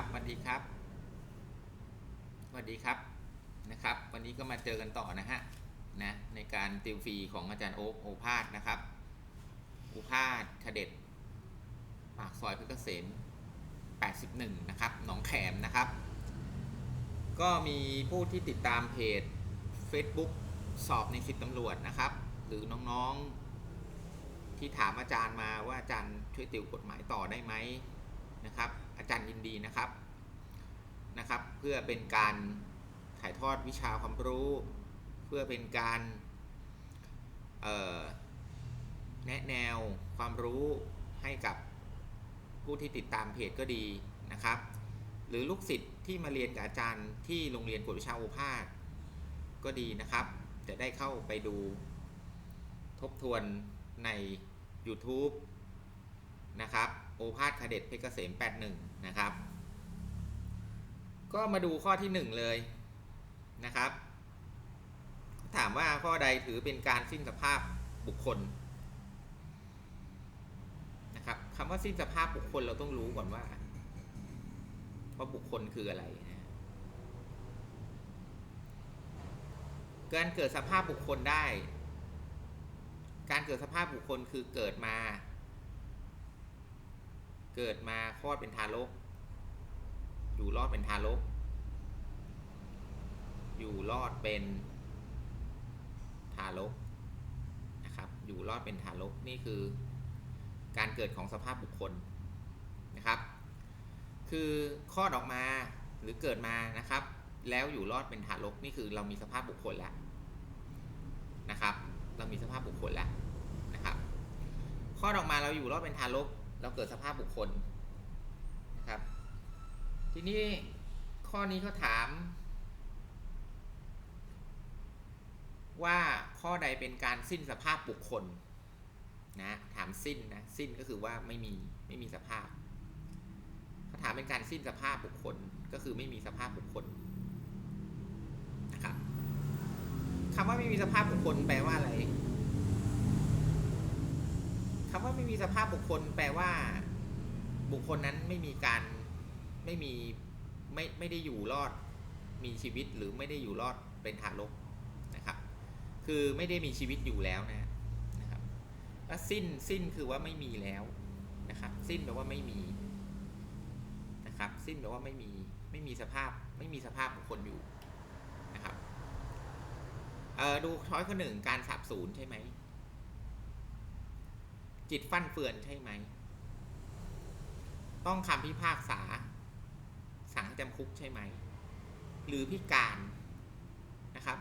ครับสวัสดีครับสวัสดีครับนะครับ วันนี้ก็มาเจอกันต่อนะฮะนะในการติวฟรีของอาจารย์โอ๊คโอภาสนะครับโอภาสขเด็ดปากซอยเพชรเกษม81 นะครับหนองแขมนะครับ ก็มีผู้ที่ติดตามเพจ Facebook สอบในสิบตำรวจนะครับ หรือน้องๆที่ถามอาจารย์มาว่าอาจารย์ช่วยติวกฎหมายต่อได้ไหม นะครับ อาจารย์ยินดีนะครับนะครับ เพื่อเป็นการถ่ายทอดวิชาความรู้ เพื่อเป็นการแนะแนวความรู้ให้กับผู้ที่ติดตามเพจก็ดีนะครับ หรือลูกศิษย์ที่มาเรียนกับอาจารย์ที่โรงเรียนกวดวิชาโอภาสก็ดีนะครับ จะได้เข้าไปดูทบทวนใน YouTube นะครับ โอภาสคเด็ดเพชรเกษม 81 นะครับ ก็มาดูข้อที่ 1 เลยนะครับ ถามว่าข้อใดถือเป็นการสิ้นสภาพบุคคลนะครับคำว่าสิ้นสภาพบุคคลเราต้องรู้ก่อนว่า ว่าบุคคลคืออะไรนะการเกิดสภาพบุคคลได้ การเกิดสภาพบุคคลคือเกิดมา เกิดมาคลอดเป็นทารก อยู่รอดเป็นทารก อยู่รอดเป็นทารกนะครับ อยู่รอดเป็นทารกนี่คือการเกิดของสภาพบุคคลนะครับ คือคลอดออกมาหรือเกิดมานะครับ แล้วอยู่รอดเป็นทารกนี่คือเรามีสภาพบุคคลแล้วนะครับ เรามีสภาพบุคคลแล้วนะครับคลอดออกมาเราอยู่รอดเป็นทารก เราเกิดสภาพบุคคลนะครับ ทีนี้ข้อนี้เขาถาม ว่าข้อใดเป็นการสิ้นสภาพบุคคลนะถามสิ้นนะสิ้นก็คือว่าไม่มีไม่มีสภาพเขาถามเป็นการสิ้นสภาพบุคคลก็คือไม่มีสภาพบุคคลนะครับคำว่าไม่มีสภาพบุคคลแปลว่าอะไร คำว่าไม่มีสภาพบุคคล แปลว่า บุคคลนั้นไม่มีการไม่มีไม่ไม่ได้อยู่รอดมีชีวิตหรือไม่ได้อยู่รอดเป็นทารกนะครับ คือไม่ได้มีชีวิตอยู่แล้วนะนะครับแล้วสิ้นสิ้นคือว่าไม่มีแล้วนะครับ สิ้นแปลว่าไม่มีนะครับ สิ้นแปลว่าไม่มีไม่มีสภาพไม่มีสภาพบุคคลอยู่นะครับเออดูช้อยข้อหนึ่งการสาบสูญใช่ไหม จิตฟั่นเฟือนใช่ไหม ต้องคำพิพากษา สั่งจำคุกใช่ไหม หรือพิการนะครับ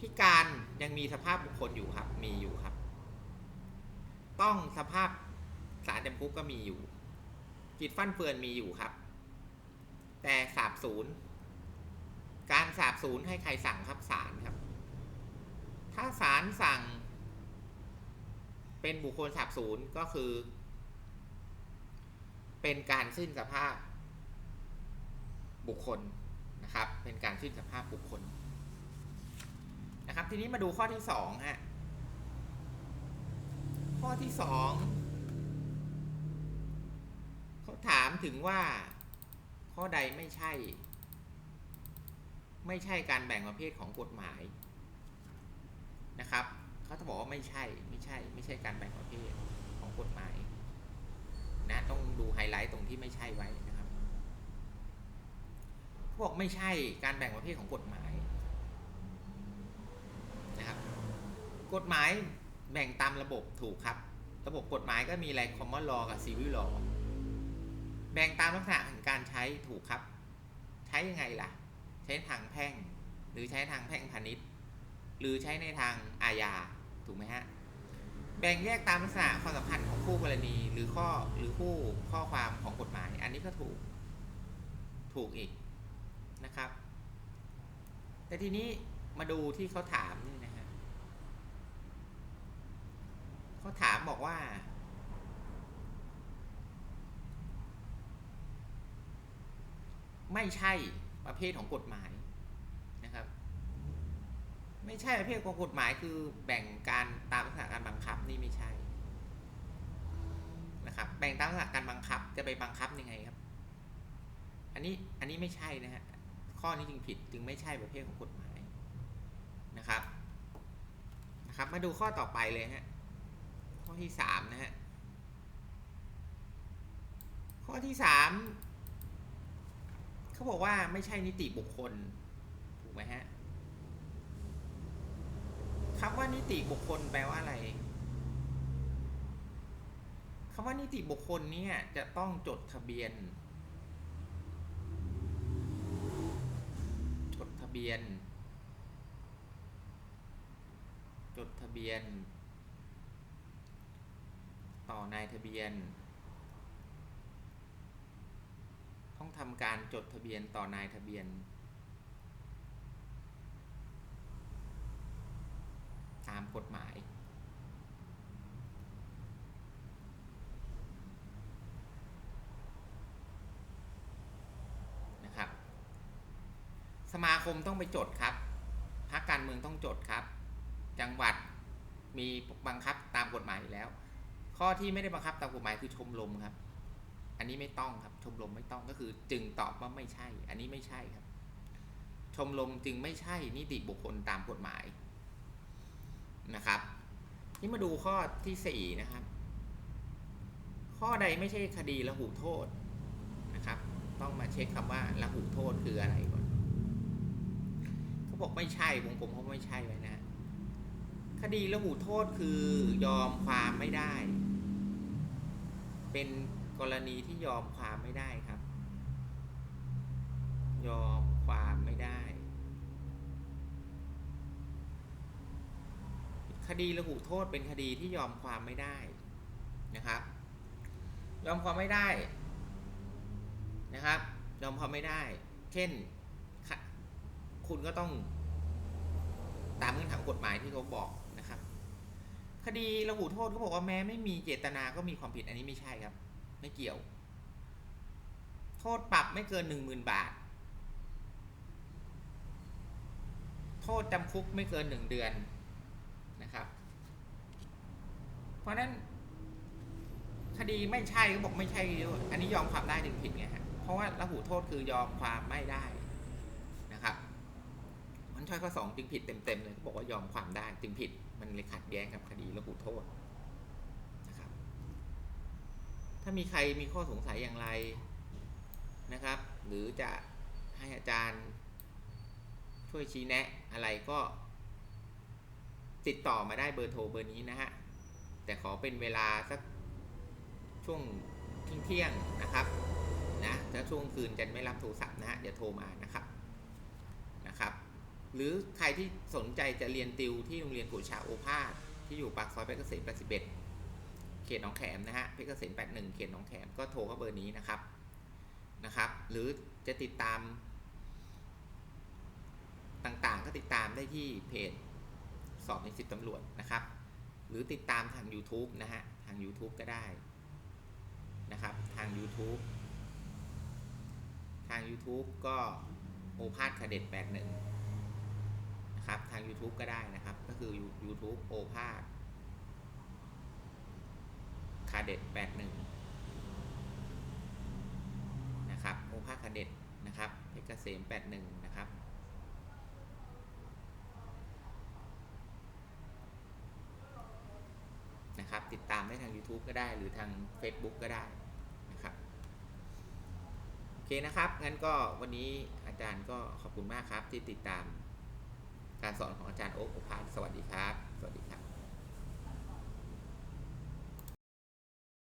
พิการยังมีสภาพบุคคลอยู่ครับ มีอยู่ครับ ต้องสภาพสารจำคุกก็มีอยู่ จิตฟั่นเฟือนมีอยู่ครับ แต่สาบสูญการสาบสูญให้ใครสั่งครับศาลครับ ถ้าศาลสั่ง เป็นบุคคลสาบสูญก็คือ เป็นการสิ้นสภาพบุคคลนะครับ เป็นการสิ้นสภาพบุคคลนะครับ ทีนี้มาดูข้อที่สองฮะ ข้อที่สองเขาถามถึงว่าข้อใดไม่ใช่ ไม่ใช่การแบ่งประเภทของกฎหมายนะครับ เขาจะบอกว่าไม่ใช่ไม่ใช่ ไม่ใช่การแบ่งประเภทของกฎหมายนะต้องดูไฮไลท์ตรงที่ไม่ใช่ไว้นะครับเขาบอกไม่ใช่การแบ่งประเภทของกฎหมายนะครับ กฎหมายแบ่งตามระบบถูกครับ ระบบกฎหมายก็มีอะไร common law กับ civil law แบ่งตามลักษณะของการใช้ถูกครับ ใช้ยังไงล่ะ ใช้ทางแพ่ง หรือใช้ทางแพ่งพาณิชย์ หรือใช้ในทางอาญา ถูกไหมฮะ แบ่งแยกตามลักษณะความสัมพันธ์ของคู่กรณีหรือข้อหรือคู่ข้อความของกฎหมาย อันนี้ก็ถูกถูกอีกนะครับ แต่ทีนี้มาดูที่เขาถามนี่นะฮะเขาถามบอกว่าไม่ใช่ประเภทของกฎหมาย ไม่ใช่ประเภทของกฎหมายคือแบ่งการตามลักษณะการบังคับนี่ไม่ใช่นะครับ แบ่งตามลักษณะการบังคับจะไปบังคับยังไงครับ อันนี้อันนี้ไม่ใช่นะฮะข้อนี้จึงผิดจึงไม่ใช่ประเภทของกฎหมายนะครับนะครับ มาดูข้อต่อไปเลยฮะข้อที่สามนะฮะข้อที่สามเขาบอกว่าไม่ใช่นิติบุคคลถูกไหมฮะ คำว่านิติบุคคลแปลว่าอะไรคำว่านิติบุคคลเนี่ยจะต้องจดทะเบียน จดทะเบียน จดทะเบียน ต่อนายทะเบียน ต้องทำการจดทะเบียนต่อนายทะเบียน ตามกฎหมาย นะครับ สมาคมต้องไปจดครับพรรคการเมืองต้องจดครับ จังหวัดมีบังคับตามกฎหมายอยู่แล้ว ข้อที่ไม่ได้บังคับตามกฎหมายคือชมรมครับ อันนี้ไม่ต้องครับ ชมรมไม่ต้องก็คือจึงตอบว่าไม่ใช่ อันนี้ไม่ใช่ครับ ชมรมจึงไม่ใช่นิติบุคคลตามกฎหมาย นะครับ นี่มาดูข้อที่สี่นะครับ ข้อใดไม่ใช่คดีละหูโทษนะครับ ต้องมาเช็คคำว่าละหูโทษคืออะไรก่อนเขาบอกไม่ใช่วงกลมเขาไม่ใช่ไว้นะ คดีละหูโทษคือยอมความไม่ได้ เป็นกรณีที่ยอมความไม่ได้ครับ ยอมความไม่ได้ คดีระหูโทษเป็นคดีที่ยอมความไม่ได้นะครับ ยอมความไม่ได้นะครับ ยอมความไม่ได้ เช่น คุณก็ต้องตามเงื่อนไขกฎหมายที่เขาบอกนะครับ คดีระหูโทษเขาบอกว่าแม้ไม่มีเจตนาก็มีความผิดอันนี้ไม่ใช่ครับ ไม่เกี่ยว โทษปรับไม่เกินหนึ่งหมื่นบาท โทษจำคุกไม่เกินหนึ่งเดือน นะครับ เพราะฉะนั้นคดีไม่ใช่ก็บอกไม่ใช่ด้วยอันนี้ยอมความได้จึงผิดไงฮะเพราะว่าระหูโทษคือยอมความไม่ได้นะครับมันช้อยข้อสองจึงผิดเต็มๆเลยเขาบอกว่ายอมความได้จึงผิดมันเลยขัดแย้งกับคดีระหูโทษนะครับ ถ้ามีใครมีข้อสงสัยอย่างไรนะครับ หรือจะให้อาจารย์ช่วยชี้แนะอะไรก็ ติดต่อมาได้เบอร์โทรเบอร์นี้นะฮะ แต่ขอเป็นเวลาสักช่วงเที่ยงนะครับนะถ้าช่วงคืนจะไม่รับโทรศัพท์นะฮะอย่าโทรมานะครับนะครับ หรือใครที่สนใจจะเรียนติวที่โรงเรียนกุชาโอภาสที่อยู่ปากซอยเพชรเกษม81เขตหนองแขมนะฮะเพชรเกษม81เขตหนองแขมก็โทรเข้าเบอร์นี้นะครับนะครับ หรือจะติดตามต่างๆก็ติดตามได้ที่เพจ สอบในสิบตำรวจนะครับ หรือติดตามทาง YouTube นะฮะ ทาง YouTube ก็ได้นะครับ ทาง YouTube ทาง YouTube ก็โอภาสคาเด็ด81นะครับ ทาง YouTube ก็ได้นะครับ ก็คือ YouTube โอภาสคาเด็ด81นะครับ โอภาสคาเด็ดนะครับเพชรเกษม81นะครับนะครับ ติดตามได้ทาง YouTube ก็ได้ หรือทาง Facebook ก็ได้นะครับโอเคนะครับ งั้นก็วันนี้อาจารย์ก็ขอบคุณมากครับที่ติดตามการสอนของอาจารย์โอ๊คโอภาสสวัสดีครับ